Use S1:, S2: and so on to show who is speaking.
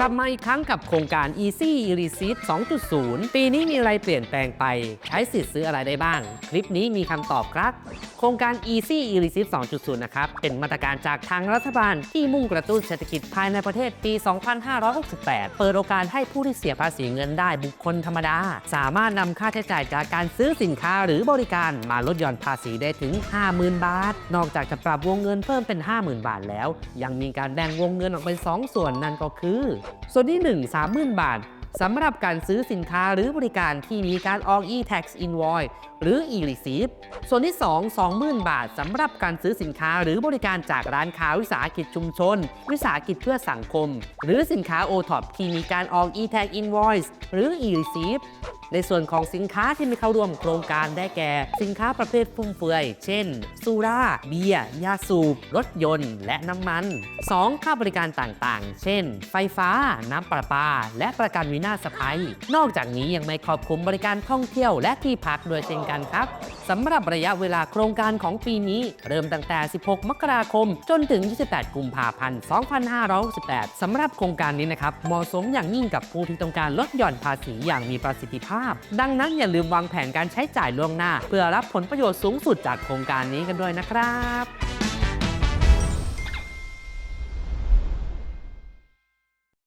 S1: กลับมาอีกครั้งกับโครงการ Easy e r e c e i p t 2.0 ปีนี้มีอะไรเปลี่ยนแปลงไป ใช้สิทธิ์ซื้ออะไรได้บ้าง คลิปนี้มีคำตอบครับ โครงการ Easy e r e c e i p t 2.0 นะครับ เป็นมาตรการจากทางรัฐบาลที่มุ่งกระตุ้นเศรษฐกิจภายในประเทศปี 2568 เปิดโอกาสให้ผู้ที่เสียภาษีเงินได้บุคคลธรรมดา สามารถนำค่าใช้จ่ายจากการซื้อสินค้าหรือบริการมาลดหย่อนภาษีได้ถึง 50,000 บาท นอกจากจะปรับวงเงินเพิ่มเป็น 50,000 บาทแล้ว ยังมีการแบ่งวงเงินออกเป็น 2 ส่วนนั่นก็คือส่วนที่ 1 30,000 บาทสำหรับการซื้อสินค้าหรือบริการที่มีการออก e-tax invoice หรือ e-receipt ส่วนที่ 2 20,000 บาทสำหรับการซื้อสินค้าหรือบริการจากร้านค้าวิสาหกิจชุมชน วิสาหกิจเพื่อสังคม หรือสินค้า o-top ที่มีการออก e-tax invoice หรือ e-receipt ในส่วนของสินค้าที่ไม่เข้าร่วมโครงการได้แก่ สินค้าประเภทฟุ่มเฟือย เช่น สุรา เบียร์ ยาสูบ รถยนต์ และน้ำมัน 2. ค่าบริการต่างๆ เช่น ไฟฟ้า น้ำประปา และประกันวินาศภัย นอกจากนี้ยังไม่ครอบคลุมบริการท่องเที่ยวและที่พักด้วยเช่นกันครับสำหรับระยะเวลาโครงการของปีนี้ เริ่มตั้งแต่ 16 มกราคม จนถึง 28 กุมภาพันธ์ 2568สำหรับโครงการนี้นะครับเหมาะสมอย่างยิ่งกับผู้ที่ต้องการลดหย่อนภาษีอย่างมีประสิทธิภาพาพ ดังนั้นอย่าลืมวางแผนการใช้จ่ายล่วงหน้า เพื่อรับผลประโยชน์สูงสุดจากโครงการนี้กันด้วยนะครับ